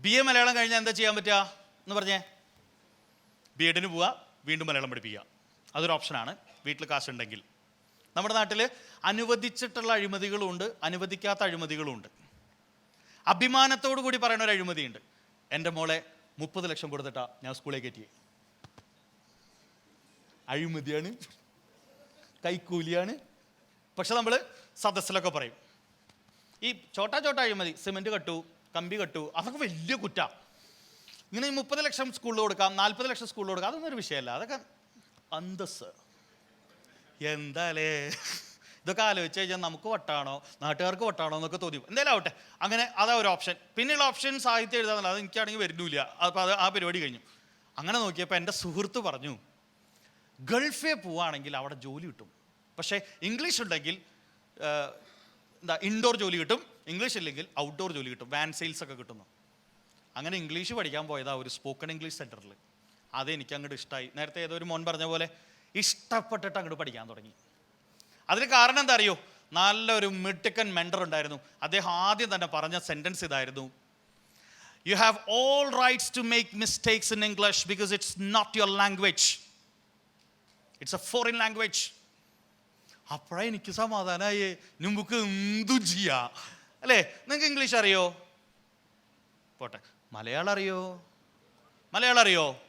B A Malayalam കഴിഞ്ഞാൽ എന്താ ചെയ്യാൻ പറ്റുക എന്ന് പറഞ്ഞേ? ബി എഡിന് പോവുക വീണ്ടും മലയാളം പഠിപ്പിക്കുക. അതൊരു ഓപ്ഷനാണ് വീട്ടിൽ കാശുണ്ടെങ്കിൽ നമ്മുടെ നാട്ടിൽ അനുവദിച്ചിട്ടുള്ള അഴിമതികളുണ്ട് അനുവദിക്കാത്ത അഴിമതികളുമുണ്ട് അഭിമാനത്തോടു കൂടി പറയുന്ന ഒരു അഴിമതിയുണ്ട്. എന്റെ മോളെ മുപ്പത് ലക്ഷം കൊടുത്തിട്ടാ ഞാൻ സ്കൂളിലേക്ക് കയറ്റി അഴിമതിയാണ് കൈക്കൂലിയാണ്. പക്ഷെ നമ്മൾ സദസ്സിലൊക്കെ പറയും. ഈ ചോട്ടാ ചോട്ടാ അഴിമതി സിമെന്റ് കട്ടു കമ്പി കെട്ടു. അതൊക്കെ വലിയ കുറ്റ. ഇങ്ങനെ ഈ മുപ്പത് ലക്ഷം സ്കൂളിൽ കൊടുക്കാം നാൽപ്പത് ലക്ഷം സ്കൂളിൽ കൊടുക്കാം അതൊന്നും ഒരു വിഷയമല്ല. അതൊക്കെ അന്തസ് എന്താലേ? ഇതൊക്കെ ആലോചിച്ച് കഴിഞ്ഞാൽ നമുക്ക് വട്ടാണോ? നാട്ടുകാർക്ക് വട്ടാണോ എന്നൊക്കെ തോന്നി എന്തായാലും ആവട്ടെ. അങ്ങനെ അതാ ഒരു ഓപ്ഷൻ പിന്നെയുള്ള ഓപ്ഷൻ സാഹിത്യം എഴുതാന്നല്ല അത് എനിക്കാണെങ്കിൽ വരുന്നില്ല. അപ്പോൾ അത് ആ പരിപാടി കഴിഞ്ഞു. അങ്ങനെ നോക്കിയപ്പോൾ എന്റെ സുഹൃത്ത് പറഞ്ഞു ഗൾഫേ പോവുകയാണെങ്കിൽ അവിടെ ജോലി കിട്ടും. പക്ഷേ ഇംഗ്ലീഷ് ഉണ്ടെങ്കിൽ എന്താ ഇൻഡോർ ജോലി കിട്ടും. ഇംഗ്ലീഷ് ഇല്ലെങ്കിൽ ഔട്ട്ഡോർ ജോലി കിട്ടും. വാൻ സെയിൽസ് ഒക്കെ കിട്ടുന്നു. അങ്ങനെ ഇംഗ്ലീഷ് പഠിക്കാൻ പോയതാ ഒരു സ്പോക്കൺ ഇംഗ്ലീഷ് സെന്ററിൽ അതെനിക്ക് അങ്ങോട്ട് ഇഷ്ടമായി നേരത്തെ ഏതോ ഒരു മോൻ പറഞ്ഞ പോലെ ഇഷ്ടപ്പെട്ടിട്ട് അങ്ങോട്ട് പഠിക്കാൻ തുടങ്ങി. അതിന് കാരണം എന്താ അറിയോ? നല്ലൊരു മിടുക്കൻ മെൻഡർ ഉണ്ടായിരുന്നു. അദ്ദേഹം ആദ്യം തന്നെ പറഞ്ഞ സെന്റൻസ് ഇതായിരുന്നു. You have all rights to make mistakes in English because it's not your language it's a foreign language അപ്പോഴാണ് എനിക്ക് സമാധാനമായി നമുക്ക് എന്തു ചെയ്യാം. അല്ലേ? നിങ്ങൾക്ക് ഇംഗ്ലീഷ് അറിയോ? പോട്ടെ. മലയാളം അറിയോ മലയാളം അറിയോ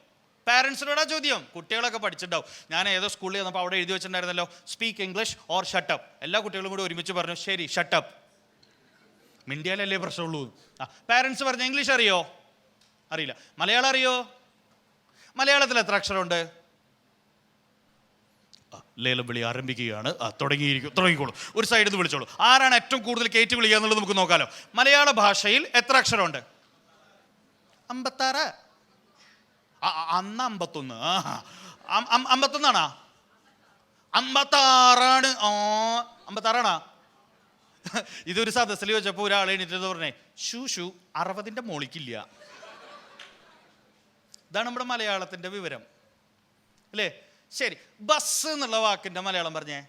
പാരൻസിനോടാ ചോദ്യം. കുട്ടികളൊക്കെ പഠിച്ചിട്ടുണ്ടാവും. ഞാൻ ഏതോ സ്കൂളിൽ വന്നപ്പോൾ അവിടെ എഴുതി വെച്ചിട്ടുണ്ടായിരുന്നല്ലോ speak English or shut up എല്ലാ കുട്ടികളും കൂടി ഒരുമിച്ച് പറഞ്ഞു ശരി ഷട്ടപ്പ് മിണ്ടിയാലല്ലേ പ്രശ്നമുള്ളൂ? ആ പാരൻസ് പറഞ്ഞ ഇംഗ്ലീഷ് അറിയോ? അറിയില്ല. മലയാളം അറിയോ മലയാളത്തിൽ എത്ര അക്ഷരമുണ്ട്? ലേലം വിളി ആരംഭിക്കുകയാണ്. ആ തുടങ്ങിയിരിക്കും തുടങ്ങിക്കോളൂ. ഒരു സൈഡിൽ നിന്ന് വിളിച്ചോളൂ. ആരാണ് ഏറ്റവും കൂടുതൽ കയറ്റി വിളിക്കുക എന്നുള്ളത് നമുക്ക് നോക്കാലോ. മലയാള ഭാഷയിൽ എത്ര അക്ഷരമുണ്ട്? അമ്പത്താറ്. അന്ന് അമ്പത്തൊന്ന്. അമ്പത്തൊന്നാണാ? അമ്പത്താറാണ്. ഓ അമ്പത്താറാണാ? ഇതൊരു സദസ്സിൽ വെച്ചപ്പോ ഒരാൾ എണീറ്റത് പറഞ്ഞേ ഷൂ ഷൂ അറുപതിന്റെ മോളിക്കില്ല. ഇതാണ് നമ്മുടെ മലയാളത്തിന്റെ വിവരം. അല്ലേ? ശരി. ബസ് എന്നുള്ള വാക്കിന്റെ മലയാളം പറഞ്ഞേ.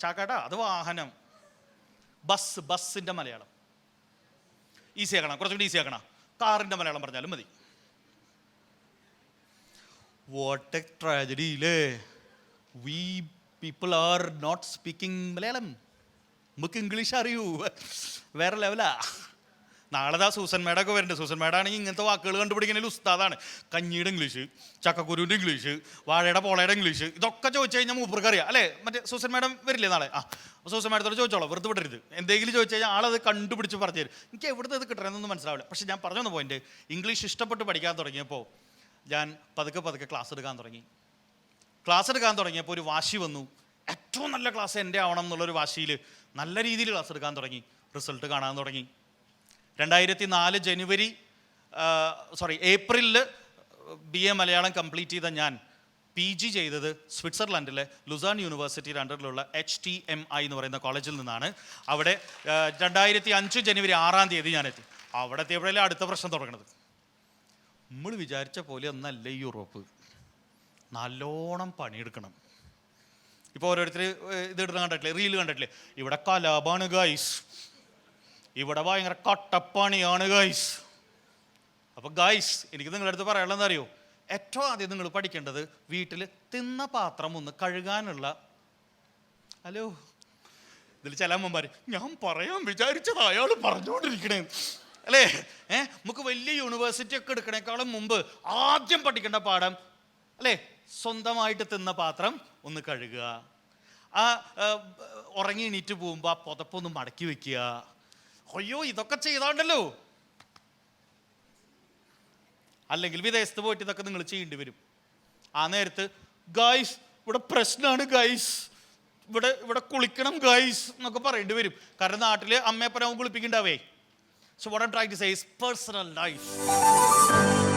ചാക്കാട്ടാ അത് വാഹനം. ബസ് ബസ്സിന്റെ മലയാളം. ഈസി ആക്കണം? കുറച്ചുകൂടി ഈസി ആക്കണം? കാറിന്റെ മലയാളം പറഞ്ഞാലും മതി. വാട്ട് എ ട്രാജഡി ഇല്ലേ we people are not speaking Malayalam. നമുക്ക് ഇംഗ്ലീഷ് അറിയൂ. വേറെ ലെവലാ നാളെ സൂസൻ മേഡൊക്കെ വരുന്നുണ്ട്. സൂസൻ മേഡാണെങ്കിൽ ഇങ്ങനത്തെ വാക്കുകൾ കണ്ടുപിടിക്കുന്നതിൽ ഉസ്താദാണ്. കഞ്ഞിയുടെ ഇംഗ്ലീഷ് ചക്കക്കുരുവിന്റെ ഇംഗ്ലീഷ് വാഴയുടെ പോളയുടെ ഇംഗ്ലീഷ് ഇതൊക്കെ ചോദിച്ചു കഴിഞ്ഞാൽ മൂപ്പർക്ക് അറിയാം അല്ലേ? മറ്റേ സൂസൻ മേഡം വരില്ലേ നാളെ? ആ സൂസൻ മേഡത്തോട് ചോദിച്ചോളാം. വെറുതെ വിടരുത്. എന്തെങ്കിലും ചോദിച്ചു കഴിഞ്ഞാൽ ആളത് കണ്ടുപിടിച്ച് പറഞ്ഞു തരും. എനിക്ക് എവിടുന്ന് ഇത് കിട്ടണമെന്നൊന്നും മനസ്സിലാവില്ല. പക്ഷേ ഞാൻ പറഞ്ഞു പോയിന്റ്. ഇംഗ്ലീഷ് ഇഷ്ടപ്പെട്ട് പഠിക്കാൻ തുടങ്ങിയപ്പോൾ ഞാൻ പതുക്കെ പതുക്കെ ക്ലാസ് എടുക്കാൻ തുടങ്ങി. ക്ലാസ് എടുക്കാൻ തുടങ്ങിയപ്പോൾ ഒരു വാശി വന്നു. ഏറ്റവും നല്ല ക്ലാസ് എന്റെ ആവണം എന്നുള്ളൊരു വാശിയിൽ നല്ല രീതിയിൽ ക്ലാസ് എടുക്കാൻ തുടങ്ങി. റിസൾട്ട് കാണാൻ തുടങ്ങി. രണ്ടായിരത്തി നാല് ജനുവരി സോറി ഏപ്രിലിൽ ബി എ മലയാളം കംപ്ലീറ്റ് ചെയ്ത ഞാൻ പി ജി ചെയ്തത് സ്വിറ്റ്സർലൻഡിലെ ലുസാൻ യൂണിവേഴ്സിറ്റി അണ്ടറിലുള്ള എച്ച് ടി എം ഐ എന്ന് പറയുന്ന കോളേജിൽ നിന്നാണ്. അവിടെ രണ്ടായിരത്തി അഞ്ച് ജനുവരി ആറാം തീയതി ഞാൻ എത്തി അവിടെ എത്തിയപ്പോഴല്ലേ അടുത്ത പ്രശ്നം തുടങ്ങുന്നത് നമ്മൾ വിചാരിച്ച പോലെ ഒന്നല്ല യൂറോപ്പ്. നല്ലോണം പണിയെടുക്കണം. ഇപ്പോൾ ഓരോരുത്തർ ഇത് ഇടുന്ന കണ്ടിട്ടില്ലേ? റീൽ കണ്ടിട്ടില്ലേ? ഇവിടെ കലാപാണ് ഗൈസ് ഇവിടെ ഭയങ്കര കട്ടപ്പണിയാണ് ഗൈസ് അപ്പോൾ ഗൈസ് എനിക്ക് നിങ്ങളുടെ അടുത്ത് പറയാനുള്ളത് അറിയോ? ഏറ്റവും ആദ്യം നിങ്ങൾ പഠിക്കേണ്ടത് വീട്ടിൽ തിന്ന പാത്രം ഒന്ന് കഴുകാനുള്ള ഹലോ? ഇതിൽ ചില അമ്മമാർ ഞാൻ പറയാൻ വിചാരിച്ചത് അയാൾ പറഞ്ഞുകൊണ്ടിരിക്കണേ അല്ലേ? ഏ? നമുക്ക് വലിയ യൂണിവേഴ്സിറ്റി ഒക്കെ എടുക്കണേക്കാളും മുമ്പ് ആദ്യം പഠിക്കേണ്ട പാഠം അല്ലേ? സ്വന്തമായിട്ട് തിന്ന പാത്രം ഒന്ന് കഴുകുക. ആ ഉറങ്ങി എണീറ്റ് പോകുമ്പോൾ ആ പുതപ്പൊന്ന് മടക്കി വെക്കുക. അയ്യോ ഇതൊക്കെ ചെയ്താണ്ടല്ലോ. അല്ലെങ്കിൽ വിദേശത്ത് പോയിട്ട് ഇതൊക്കെ നിങ്ങൾ ചെയ്യേണ്ടി വരും. ആ നേരത്ത് ഗായ്സ് ഇവിടെ പ്രശ്നമാണ് ഗൈസ് ഇവിടെ ഇവിടെ കുളിക്കണം ഗൈസ് എന്നൊക്കെ പറയേണ്ടി വരും. കാരണം നാട്ടിൽ അമ്മയപ്പനാവും കുളിപ്പിക്കണ്ടാവേ so what I try to say is personal life